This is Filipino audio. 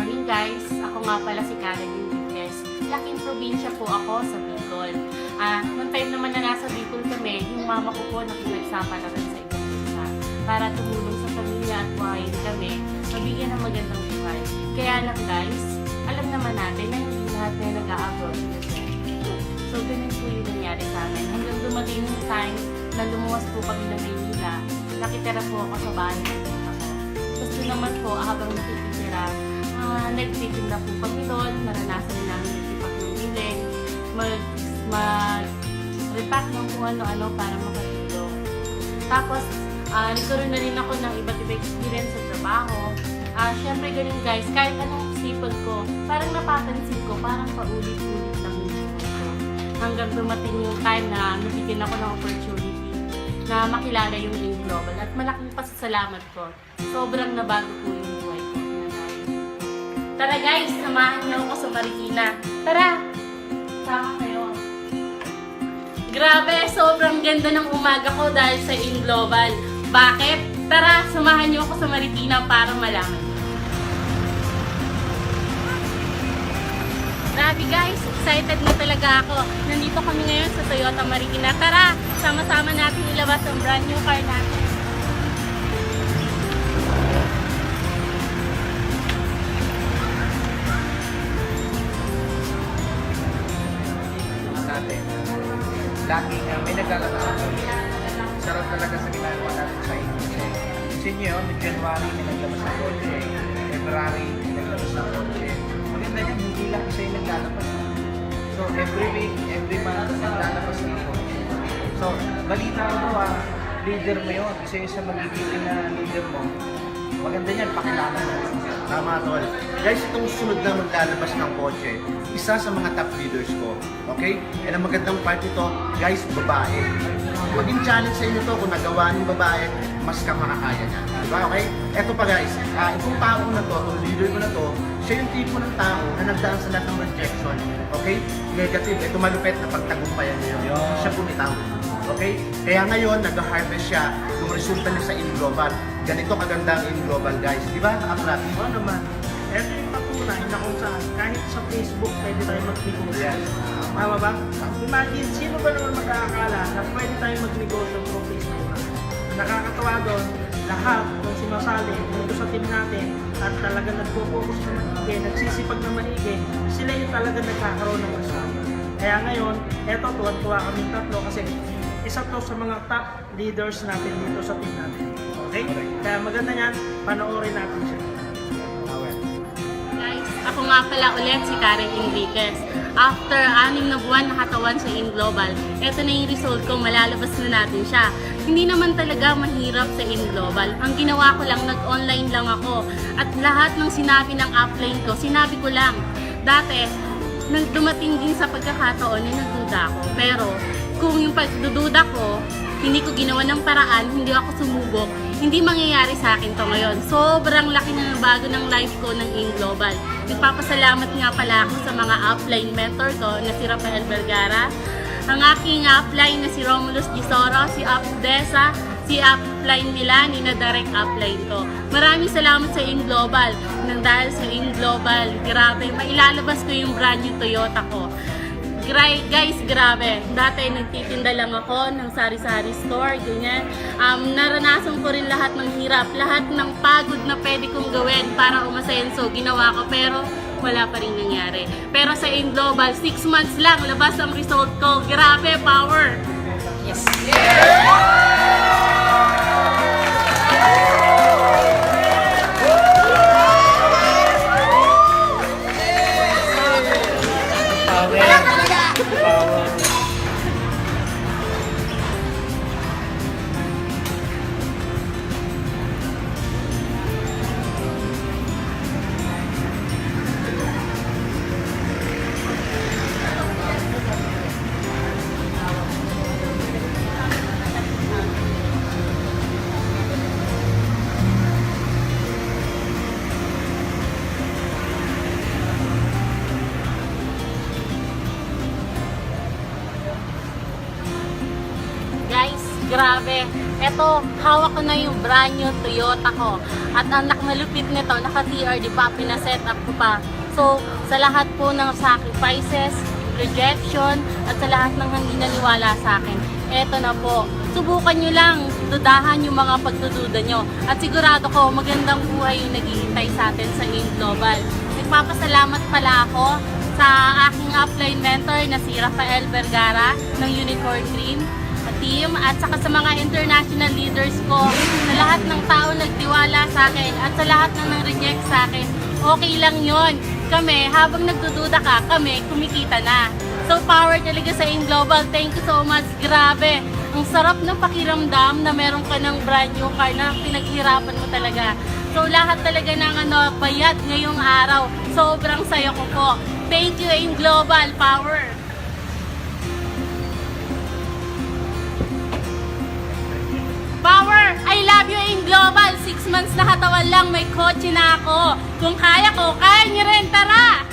morning guys. Ako nga pala si Karen Enriquez. Laking probinsya po ako sa Bicol. Ah, noong time naman na nasa Bicol kami, yung mama ko po nakipagsama na rin sa ibang bansa para tumulong sa pamilya at buhayin kami, mabigyan ng magandang buhay. Kaya lang guys, alam naman natin na hindi lahat na nag-a-abroad So, ganun po yung nangyari sa amin. Hanggang dumating yung time na lumuwas po kami ng Maynila, nakitira po ako sa bahay ng tita ko. Tapos doon naman po, habang nakikitira, uh, nagtitinda po kami doon, naranasan din namin nagtipak ng biling, mag, mag, repack ng kung ano-ano para makatulong. Tapos, ah, nagkaroon na rin ako ng iba't ibang experience sa trabaho. Ah, Siyempre, ganun guys, kahit anong sipag ko, parang napapansin ko, parang paulit-ulit lang yung ko. Hanggang dumating yung time na nabigyan ako ng opportunity na makilala yung In Global at malaking pasasalamat ko. Sobrang nabago po yung. Tara guys, samahan niyo ako sa Marikina. Tara! Sama kayo. Grabe, sobrang ganda ng umaga ko dahil sa In Global. Bakit? Tara, samahan niyo ako sa Marikina para malaman. Grabe guys, excited na talaga ako. Nandito kami ngayon sa Toyota Marikina. Tara, sama-sama natin ilabas ang brand new car natin. Natin. Laging uh, may naglalabas ako. Sarap talaga sa ginagawa natin sa inyo. Kasi inyo, January may naglabas ng kotse, February may naglabas ng kotse. Maganda yan, hindi lang isa yung naglalabas. So, every week, every month, naglalabas ng kotse. So, balita ko ah, leader mo yun. Isa yung sa magiging na leader mo. Maganda yan, pakilala mo. Tama, Tol. Guys, itong sunod na maglalabas ng kotse, isa sa mga top leaders ko. Okay? And ang magandang part nito, guys, babae. Maging challenge sa inyo to kung nagawa ng babae, mas ka makakaya niya. Diba? Okay? Eto pa guys, ah, itong tao na to, itong leader ko na to, siya yung tipo ng tao na nagdaan sa lahat ng rejection. Okay? Negative. Ito malupit na pagtagumpayan niya. Siya bumitaw. Okay? Kaya ngayon, nag-harvest siya resulta niya sa In Global. Ganito kaganda ang In Global, guys. Di ba? Aklat. Oo naman. Ito yung patunay na kung saan kahit sa Facebook pwede tayo mag-negosyo. Yes. Tama ba? Imagine, sino ba naman mag-aakala na pwede tayo mag-negosyo through Facebook? Nakakatawa doon, lahat ng sumasali dito sa team natin at talaga nagpo-focus na maigi, nagsisipag na maigi, sila yung talaga nagkakaroon ng resulta. Kaya ngayon, eto tuwan-tuwa kami tatlo kasi isa to sa mga top leaders natin dito sa team natin. Okay? Kaya maganda yan, panoorin natin siya. Guys, ako nga pala ulit si Karen Enriquez. After anim na buwan nakatawan sa In Global, eto na yung result ko, malalabas na natin siya. Hindi naman talaga mahirap sa In Global. Ang ginawa ko lang, nag-online lang ako. At lahat ng sinabi ng upline ko, sinabi ko lang. Dati, nang dumating din sa pagkakataon na nagduda ako. Pero, kung yung pagdududa ko, hindi ko ginawa ng paraan, hindi ako sumubok, hindi mangyayari sa akin to ngayon. Sobrang laki na bago ng life ko ng In Global. Nagpapasalamat nga pala ako sa mga upline mentor ko na si Rafael Vergara, ang aking upline na si Romulus Gisoro, si Updesa, si upline Milani na direct upline ko. Maraming salamat sa In Global. Nang dahil sa In Global, grabe, mailalabas ko yung brand new Toyota ko. Guys, grabe. Dati nagtitinda lang ako ng sari-sari store, ganyan. Um, naranasan ko rin lahat ng hirap, lahat ng pagod na pwede kong gawin para umasenso, ginawa ko. Pero wala pa rin nangyari. Pero sa In Global, 6 months lang, labas ang result ko. Grabe, power! Guys, grabe. Eto, hawak ko na yung brand new Toyota ko. At ang nakmalupit nito, naka-TR, di ba, pinaset up ko pa. So, sa lahat po ng sacrifices, rejection, at sa lahat ng hindi naniwala sa akin, eto na po. Subukan nyo lang, dudahan yung mga pagdududa nyo. At sigurado ko, magandang buhay yung naghihintay sa atin sa AIM Global. Nagpapasalamat pala ako sa aking upline mentor na si Rafael Vergara ng Unicorn Dream team at saka sa mga international leaders ko, sa lahat ng tao nagtiwala sa akin at sa lahat ng nang-reject sa akin, okay lang yon. Kami, habang nagdududa ka, kami, kumikita na. So, power talaga sa In Global. Thank you so much. Grabe. Ang sarap ng pakiramdam na meron ka ng brand new car na pinaghirapan mo talaga. So, lahat talaga ng ano, bayad ngayong araw. Sobrang saya ko po. Thank you, In Global. Power! Months na katawan lang, may kotse na ako. Kung kaya ko, kaya niyo rin. Tara!